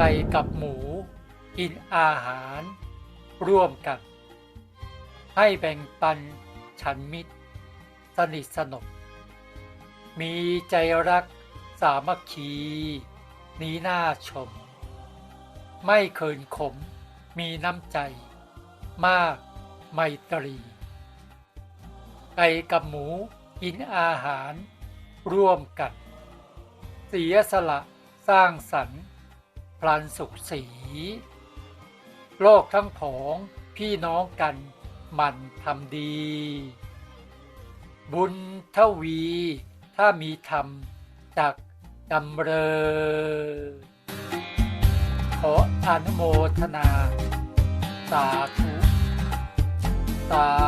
ไก่กับหมู กินอาหาร ร่วมกัน ให้แบ่งปันฉันมิตร สนิทสนมมีใจรักสามัคคี นี้น่าชม ไม่เคินขมมีน้ำใจ มากไมตรีไก่กับหมูกินอาหาร ร่วมกัน เสียสละสร้างสรรค์ พลันสุขสี โลกทั้งผองพี่น้องกันมันทำดี บุญทวี ถ้ามีธรรมจากดำเริญขออนุโมทนา สาธุ สาธ